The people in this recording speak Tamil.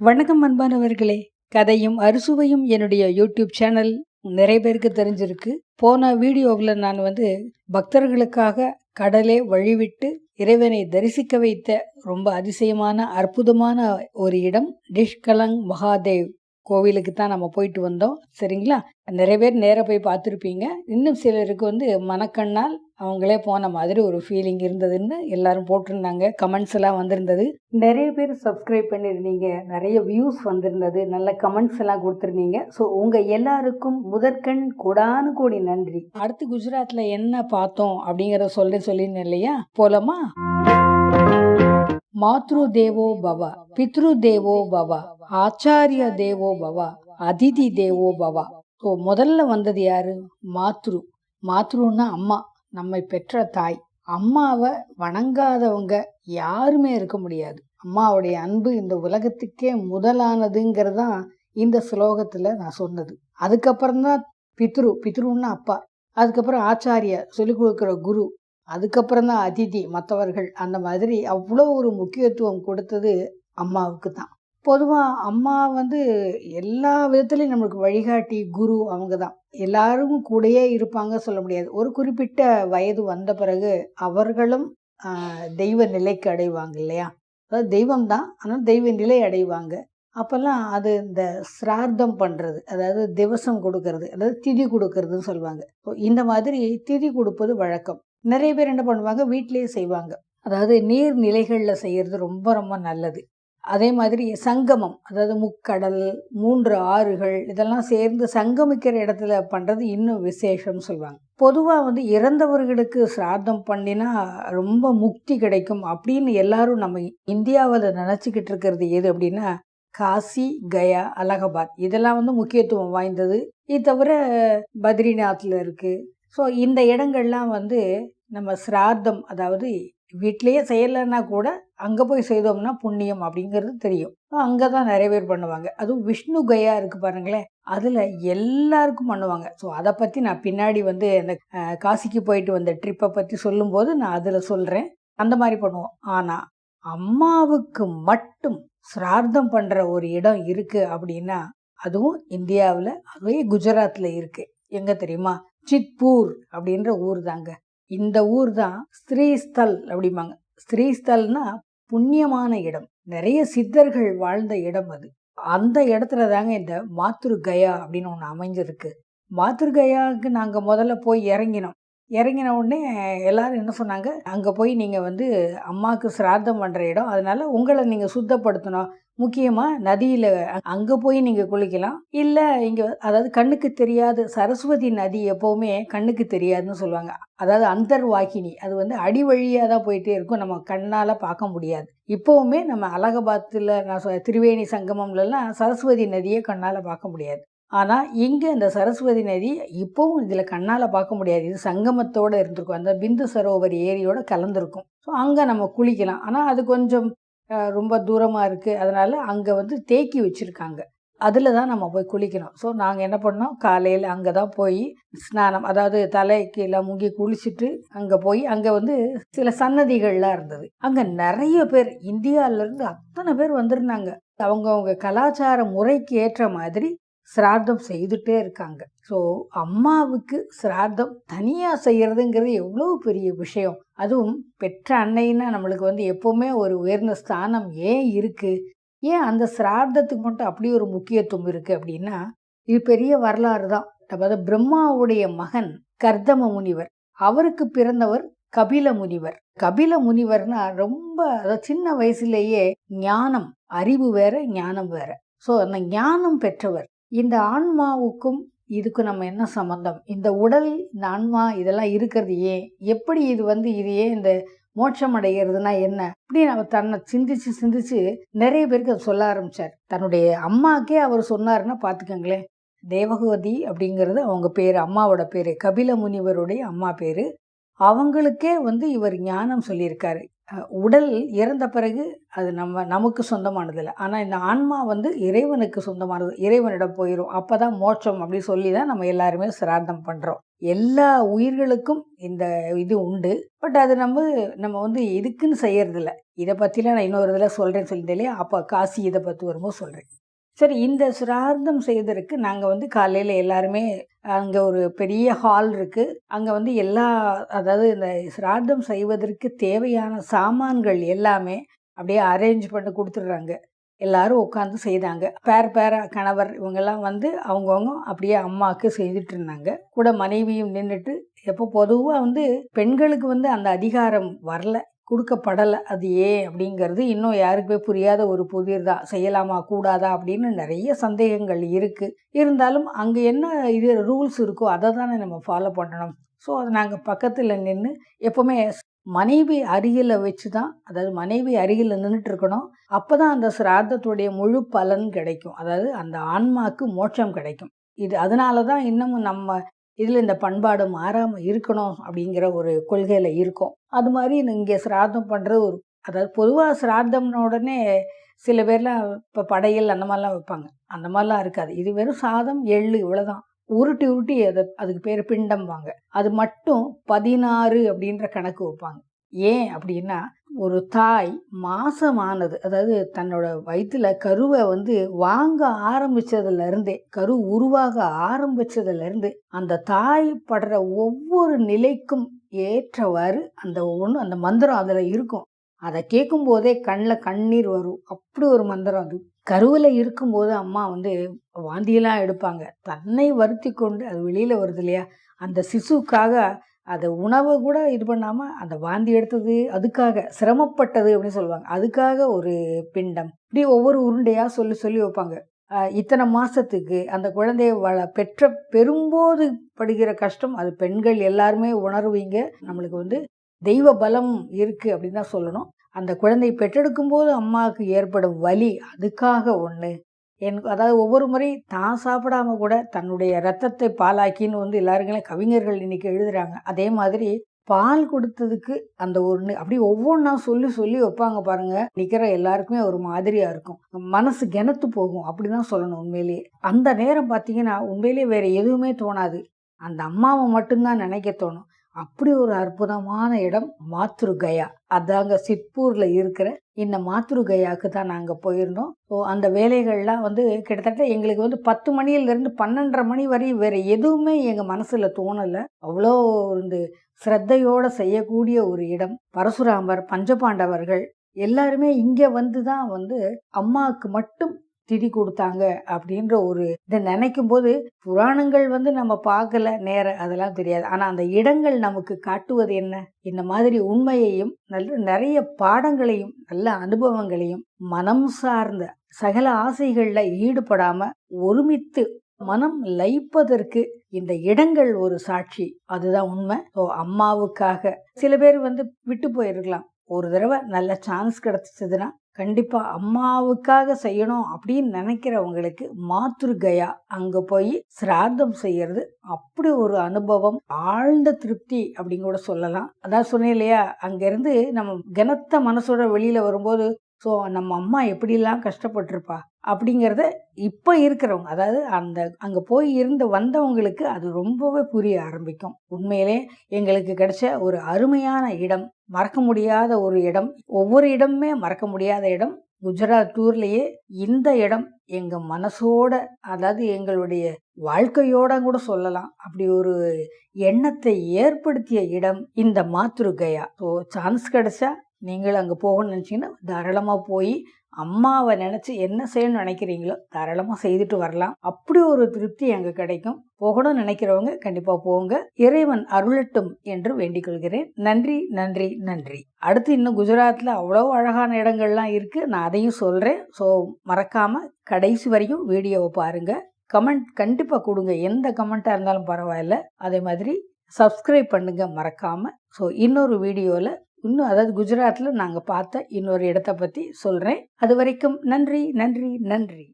வணக்கம் அன்பானவர்களே. கதையும் அறுசுவையும் என்னுடைய யூடியூப் சேனல் நிறைய பேருக்கு தெரிஞ்சிருக்கு. போன வீடியோவில் நான் வந்து பக்தர்களுக்காக கடலே வழிவிட்டு இறைவனை தரிசிக்க வைத்த ரொம்ப அதிசயமான அற்புதமான ஒரு இடம் டிஷ்கலங் மகாதேவ். கோவிலுக்கு தான் நம்ம போயிட்டு வந்தோம். சரிங்களா? நிறைய பேர் நேராக போய் பார்த்துருப்பீங்க. இன்னும் சிலருக்கு வந்து மனக்கண்ணால் அவங்களே போன மாதிரி ஒரு ஃபீலிங் இருந்ததுன்னு எல்லாரும் போட்டிருந்தாங்க. கமெண்ட்ஸ் எல்லாம் வந்திருந்தது. நிறைய பேர் சப்ஸ்கிரைப் பண்ணியிருந்தீங்க நிறைய வியூஸ் வந்திருந்தது. நல்ல கமெண்ட்ஸ் எல்லாம் கொடுத்துருந்தீங்க. ஸோ உங்கள் எல்லாருக்கும் முதற்கண் கூடானு கூடி நன்றி. அடுத்து குஜராத்தில் என்ன பார்த்தோம் அப்படிங்கிறத சொல்லி சொல்லியிருந்தேன் இல்லையா? போலமா? மாத்ரு தேவோ பவா. பித்ரு தேவோ பவா. ஆச்சாரிய தேவோ பவா அதிதி தேவோ பவா. ஸோ முதல்ல வந்தது யாரு? மாத்ரு. மாத்ருன்னா அம்மா நம்மை பெற்ற தாய். அம்மாவை வணங்காதவங்க யாருமே இருக்க முடியாது. அம்மாவுடைய அன்பு இந்த உலகத்துக்கே முதலானதுங்கிறது தான் இந்த ஸ்லோகத்தில் நான் சொன்னது. அதுக்கப்புறம் தான் பித்ரு பித்ருன்னா அப்பா. அதுக்கப்புறம் ஆச்சாரிய சொல்லிக் கொடுக்குற குரு. அதுக்கப்புறம் தான் அதிதி மற்றவர்கள் அந்த மாதிரி அவ்வளோ ஒரு முக்கியத்துவம் கொடுத்தது அம்மாவுக்கு தான் பொதுவாக அம்மா வந்து எல்லா விதத்துலையும் நம்மளுக்கு வழிகாட்டி குரு அவங்க தான் எல்லாரும் கூடயே இருப்பாங்க சொல்ல முடியாது. ஒரு குறிப்பிட்ட வயது வந்த பிறகு அவர்களும் தெய்வ நிலைக்கு அடைவாங்க இல்லையா? அதாவது தெய்வம் தான் ஆனால் தெய்வ நிலை அடைவாங்க. அப்போல்லாம் அது இந்த சிரார்த்தம் பண்ணுறது அதாவது திவசம் கொடுக்கறது அதாவது திதி கொடுக்கறதுன்னு சொல்லுவாங்க. இந்த மாதிரி திதி கொடுப்பது வழக்கம். நிறைய பேர் என்ன பண்ணுவாங்க? வீட்டிலேயே செய்வாங்க. அதாவது நீர் நிலைகளில் செய்கிறது ரொம்ப ரொம்ப நல்லது. அதே மாதிரி சங்கமம் அதாவது முக்கடல் மூன்று ஆறுகள் இதெல்லாம் சேர்ந்து சங்கமிக்கிற இடத்துல பண்ணுறது இன்னும் விசேஷம்னு சொல்லுவாங்க. பொதுவாக வந்து இறந்தவர்களுக்கு சிராதம் பண்ணினா ரொம்ப முக்தி கிடைக்கும் அப்படின்னு எல்லாரும் நம்ம இந்தியாவில் நினச்சிக்கிட்டு இருக்கிறது எது அப்படின்னா காசி கயா அலகாபாத். இதெல்லாம் வந்து முக்கியத்துவம் வாய்ந்தது. இது தவிர பத்ரிநாத்தில் இருக்குது ஸோ இந்த இடங்கள்லாம் வந்து நம்ம சிராதம் அதாவது வீட்லேயே செய்யலைன்னா கூட அங்கே போய் செய்தோம்னா புண்ணியம் அப்படிங்கிறது தெரியும். அங்கே தான் நிறைய பேர் பண்ணுவாங்க. அதுவும் விஷ்ணு கயா இருக்குது பாருங்களேன். அதில் எல்லாருக்கும் பண்ணுவாங்க. ஸோ அதை பற்றி நான் பின்னாடி வந்து அந்த காசிக்கு போயிட்டு வந்த ட்ரிப்பை பற்றி சொல்லும்போது நான் அதில் சொல்கிறேன் அந்த மாதிரி பண்ணுவோம். ஆனால் அம்மாவுக்கு மட்டும் சிரார்த்தம் பண்ணுற ஒரு இடம் இருக்குது அப்படின்னா அதுவும் இந்தியாவில் அதுவே குஜராத்தில் இருக்குது எங்கே தெரியுமா? சித்பூர் அப்படின்ற ஊர் தாங்க இந்த ஊர் தான் ஸ்ரீஸ்தல் அப்படிம்பாங்க. ஸ்ரீஸ்தல்னா புண்ணியமான இடம். நிறைய சித்தர்கள் வாழ்ந்த இடம் அது. அந்த இடத்துல தாங்க இந்த மாத்ருகயா அப்படின்னு ஒன்று அமைஞ்சிருக்கு. மாத்ருகயாவுக்கு நாங்கள் முதல்ல போய் இறங்கினோம். இறங்கின உடனே எல்லோரும் என்ன சொன்னாங்க? அங்கே போய் நீங்கள் வந்து அம்மாவுக்கு சிரார்த்தம் பண்ணுற இடம். அதனால் உங்களை நீங்கள் சுத்தப்படுத்தணும். முக்கியமாக நதியில் அங்கே போய் நீங்கள் குளிக்கலாம். இல்லை இங்கே அதாவது கண்ணுக்கு தெரியாது சரஸ்வதி நதி எப்போவுமே கண்ணுக்கு தெரியாதுன்னு சொல்லுவாங்க. அதாவது அந்தர்வாகினி. அது வந்து அடி வழியாக தான் போயிட்டே இருக்கும். நம்ம கண்ணால் பார்க்க முடியாது. இப்போவுமே நம்ம அலகாபாத்தில் நான் சொ திரிவேணி சங்கமம்லலாம் சரஸ்வதி நதியை கண்ணால் பார்க்க முடியாது. ஆனால் இங்கே இந்த சரஸ்வதி நதி இப்போவும் இதில் கண்ணால் பார்க்க முடியாது. இது சங்கமத்தோடு இருந்திருக்கும். அந்த பிந்து சரோவர் ஏரியோடு கலந்துருக்கும். ஸோ அங்கே நம்ம குளிக்கலாம். ஆனால் அது கொஞ்சம் ரொம்ப தூரமாக இருக்குது அதனால் அங்கே வந்து தேக்கி வச்சுருக்காங்க. அதில் தான் நம்ம போய் குளிக்கணும். ஸோ நாங்கள் என்ன பண்ணோம்? காலையில் அங்கே தான் போய் ஸ்நானம் அதாவது தலைக்கு எல்லாம் முங்கி குளிச்சுட்டு அங்கே போய் அங்கே வந்து சில சன்னதிகள்லாம் இருந்தது. அங்கே நிறைய பேர் இந்தியாவிலேருந்து அத்தனை பேர் வந்திருந்தாங்க. அவங்கவுங்க கலாச்சார முறைக்கு ஏற்ற மாதிரி சிரார்த்தம் செய்துட்டே இருக்காங்க. ஸோ அம்மாவுக்கு சிரார்த்தம் தனியாக செய்கிறதுங்கிறது எவ்வளோ பெரிய விஷயம். அதுவும் பெற்ற அன்னைன்னா நம்மளுக்கு வந்து எப்போவுமே ஒரு உயர்ந்த ஸ்தானம் ஏன் இருக்குது ஏன் அந்த சிரார்த்தத்துக்கு மட்டும் அப்படி ஒரு முக்கியத்துவம் இருக்குது அப்படின்னா இது பெரிய வரலாறு தான். அதாவது பிரம்மாவுடைய மகன் கர்தம முனிவர் அவருக்கு பிறந்தவர் கபில முனிவர். கபில முனிவர்னா ரொம்ப அதாவது சின்ன வயசுலேயே ஞானம் அறிவு வேற ஞானம் வேற. ஸோ அந்த ஞானம் பெற்றவர் இந்த ஆன்மாவுக்கும் இதுக்கு நம்ம என்ன சம்மந்தம் இந்த உடல் இந்த ஆன்மா இதெல்லாம் இருக்கிறது ஏன்? எப்படி இது வந்து இது ஏன் இந்த மோட்சம் அடைகிறதுனா என்ன? அப்படி அவர் தன்னை சிந்திச்சு சிந்திச்சு நிறைய பேருக்கு அதை சொல்ல ஆரம்பிச்சார். தன்னுடைய அம்மாக்கே அவர் சொன்னாருன்னா பார்த்துக்கங்களேன். தேவகவதி அப்படிங்கிறது அவங்க பேர் அம்மாவோட பேர். கபில முனிவருடைய அம்மா பேர். அவங்களுக்கே வந்து இவர் ஞானம் சொல்லியிருக்காரு. உடல் இறந்த பிறகு அது நம்ம நமக்கு சொந்தமானதில்லை ஆனால் இந்த ஆன்மா வந்து இறைவனுக்கு சொந்தமானது இறைவனிடம் போயிடும் அப்போ தான் மோட்சம் அப்படி சொல்லி தான் நம்ம எல்லாருமே சிரார்த்தம் பண்ணுறோம் எல்லா உயிர்களுக்கும் இந்த இது உண்டு. பட் அது நம்ம நம்ம வந்து இதுக்குன்னு செய்யறதில்ல. இதை பற்றிலாம் நான் இன்னொரு இதில் சொல்கிறேன்னு சொல்லியிருந்தேன் இல்லையா? அப்போ காசி இதை பற்றி வரும்போது சொல்கிறேன் சரி இந்த சுரார்த்தம் செய்வதற்கு நாங்கள் வந்து காலையில் எல்லாருமே அங்கே ஒரு பெரிய ஹால் இருக்குது அங்கே வந்து எல்லா அதாவது இந்த சிரார்த்தம் செய்வதற்கு தேவையான சாமான்கள் எல்லாமே அப்படியே அரேஞ்ச் பண்ணி கொடுத்துட்றாங்க. எல்லாரும் உட்காந்து செய்தாங்க. பேர் பேர கணவர் இவங்கெல்லாம் வந்து அவங்கவுங்க அப்படியே அம்மாவுக்கு செய்துட்டு இருந்தாங்க. கூட மனைவியும் நின்றுட்டு எப்போ பொதுவாக வந்து பெண்களுக்கு வந்து அந்த அதிகாரம் வரல. கொடுக்கப்படலை. அது ஏன் அப்படிங்கிறது இன்னும் யாருக்குமே புரியாத ஒரு புதிர் தான். செய்யலாமா கூடாதா அப்படின்னு நிறைய சந்தேகங்கள் இருக்குது இருந்தாலும் அங்கே என்ன இது ரூல்ஸ் இருக்கோ அதை தானே நம்ம ஃபாலோ பண்ணணும். ஸோ அதை நாங்கள் பக்கத்தில் நின்று எப்போவுமே மனைவி அருகில் வச்சு தான் அதாவது மனைவி அருகில் நின்றுட்டு இருக்கணும். அப்போ தான் அந்த சிராதத்துடைய முழு பலன் கிடைக்கும். அதாவது அந்த ஆன்மாக்கு மோட்சம் கிடைக்கும். இது அதனால தான் இன்னமும் நம்ம இதில் இந்த பண்பாடு மாறாமல் இருக்கணும் அப்படிங்கிற ஒரு கொள்கையில் இருக்கும். அது மாதிரி இங்கே சிராதம் பண்ணுறது ஒரு அதாவது பொதுவாக சிராதம்னு உடனே சில பேர்லாம் இப்போ படையல் அந்த மாதிரிலாம் வைப்பாங்க. அந்த மாதிரிலாம் இருக்காது. இது வெறும் சாதம் எள்ளு இவ்வளோதான் உருட்டி உருட்டி அதை அதுக்கு பேர் பிண்டம் வாங்க. அது மட்டும் பதினாறு அப்படின்ற கணக்கு வைப்பாங்க. ஏன் அப்படின்னா ஒரு தாய் மாசமானது. அதாவது தன்னோட வயிற்றுல கருவை வந்து வாங்க ஆரம்பிச்சதுலேருந்தே கரு உருவாக ஆரம்பிச்சதுலேருந்து அந்த தாய் படுற ஒவ்வொரு நிலைக்கும் ஏற்றவாறு அந்த ஒன்று அந்த மந்திரம் அதில் இருக்கும். அதை கேட்கும் போதே கண்ணில் கண்ணீர் வரும். அப்படி ஒரு மந்திரம் அது. கருவில் இருக்கும்போது அம்மா வந்து வாந்தியெல்லாம் எடுப்பாங்க. தன்னை வருத்தி கொண்டு அது வெளியில் வருது இல்லையா? அந்த சிசுக்காக அதை உணவை கூட இது பண்ணாமல் அந்த வாந்தி எடுத்தது அதுக்காக சிரமப்பட்டது அப்படின்னு சொல்லுவாங்க. அதுக்காக ஒரு பிண்டம். இப்படி ஒவ்வொரு உருண்டையாக சொல்லி சொல்லி வைப்பாங்க. இத்தனை மாதத்துக்கு அந்த குழந்தைய வள பெற்ற பெரும்போது படுகிற கஷ்டம் அது பெண்கள் எல்லாருமே உணர்வீங்க. நம்மளுக்கு வந்து தெய்வ பலம் இருக்குது அப்படின்னு தான் சொல்லணும். அந்த குழந்தை பெற்றெடுக்கும் போது அம்மாவுக்கு ஏற்படும் வலி அதுக்காக ஒன்று என் அதாவது ஒவ்வொரு முறை தான் சாப்பிடாம கூட தன்னுடைய ரத்தத்தை பாலாக்கின்னு வந்து எல்லாருங்களே கவிஞர்கள் இன்னைக்கு எழுதுறாங்க. அதே மாதிரி பால் கொடுத்ததுக்கு அந்த ஒன்று அப்படி ஒவ்வொன்றா சொல்லி சொல்லி வைப்பாங்க பாருங்க. நிற்கிற எல்லாருக்குமே ஒரு மாதிரியா இருக்கும். மனசு கிணத்து போகும். அப்படிதான் சொல்லணும் உண்மையிலேயே அந்த நேரம் பார்த்தீங்கன்னா உண்மையிலேயே வேற எதுவுமே தோணாது. அந்த அம்மாவை மட்டும்தான் நினைக்க தோணும். அப்படி ஒரு அற்புதமான இடம் மாத்ருகயா. அதாங்க சித்பூர்ல இருக்கிற இந்த மாத்ருகயாவுக்கு தான் நாங்கள் போயிருந்தோம். ஸோ அந்த வேலைகள்லாம் வந்து கிட்டத்தட்ட எங்களுக்கு வந்து பத்து மணியிலேருந்து பன்னெண்டரை மணி வரையும் வேற எதுவுமே எங்கள் மனசில் தோணலை. அவ்வளோ இந்த ஸ்ரத்தையோடு செய்யக்கூடிய ஒரு இடம். பரசுராமர் பஞ்சபாண்டவர்கள் எல்லாருமே இங்கே வந்து தான் வந்து அம்மாவுக்கு மட்டும் திதி கொடுத்தாங்க அப்படின்ற ஒரு இதை நினைக்கும் போது புராணங்கள் வந்து நம்ம பார்க்கல நேர அதெல்லாம் தெரியாது. ஆனால் அந்த இடங்கள் நமக்கு காட்டுவது என்ன? இந்த மாதிரி உண்மையையும் நல்ல நிறைய பாடங்களையும் நல்ல அனுபவங்களையும் மனம் சார்ந்த சகல ஆசைகளில் ஈடுபடாம ஒருமித்து மனம் லயிப்பதற்கு இந்த இடங்கள் ஒரு சாட்சி. அதுதான் உண்மை. ஸோ அம்மாவுக்காக. சில பேர் வந்து விட்டு போயிருக்கலாம். ஒரு தடவை நல்ல சான்ஸ் கிடைச்சிதுன்னா கண்டிப்பாக அம்மாவுக்காக செய்யணும் அப்படின்னு நினைக்கிறவங்களுக்கு மாத்ருகயா அங்கே போய் சிராதம் செய்யறது அப்படி ஒரு அனுபவம் ஆழ்ந்த திருப்தி அப்படின்னு கூட சொல்லலாம். அதான் சொன்னேன் இல்லையா? அங்கேருந்து நம்ம கனத்த மனசோட வெளியில் வரும்போது ஸோ நம்ம அம்மா எப்படிலாம் கஷ்டப்பட்டிருப்பா? அப்படிங்கிறத இப்போ இருக்கிறவங்க அதாவது அந்த அங்கே போய் இருந்து வந்தவங்களுக்கு அது ரொம்பவே புரிய ஆரம்பிக்கும். உண்மையிலே எங்களுக்கு கிடைச்ச ஒரு அருமையான இடம் மறக்க முடியாத ஒரு இடம் ஒவ்வொரு இடமுமே மறக்க முடியாத இடம். குஜராத் டூர்லேயே இந்த இடம் எங்கள் மனசோட அதாவது எங்களுடைய வாழ்க்கையோட கூட சொல்லலாம். அப்படி ஒரு எண்ணத்தை ஏற்படுத்திய இடம் இந்த மாத்ருகயா. ஸோ சான்ஸ் கிடைச்சா நீங்கள் அங்கே போகணும்னு நினச்சிங்கன்னா தாராளமாக போய் அம்மாவை நினச்சி என்ன செய்யணும்னு நினைக்கிறீங்களோ தாராளமாக செய்துட்டு வரலாம். அப்படி ஒரு திருப்தி அங்கே கிடைக்கும். போகணும்னு நினைக்கிறவங்க கண்டிப்பாக போங்க. இறைவன் அருளட்டும் என்று வேண்டிக் கொள்கிறேன் நன்றி நன்றி நன்றி. அடுத்து இன்னும் குஜராத்தில் அவ்வளோ அழகான இடங்கள்லாம் இருக்குது நான் அதையும் சொல்கிறேன் ஸோ மறக்காமல் கடைசி வரையும் வீடியோவை பாருங்கள் கமெண்ட் கண்டிப்பாக கொடுங்க. எந்த கமெண்ட்டாக இருந்தாலும் பரவாயில்ல. அதே மாதிரி சப்ஸ்கிரைப் பண்ணுங்க மறக்காமல் ஸோ இன்னொரு வீடியோவில் இன்னும் அதாவது குஜராத்தில் நாங்கள் பார்த்த இன்னொரு இடத்த பற்றி சொல்கிறேன் அது வரைக்கும் நன்றி நன்றி நன்றி.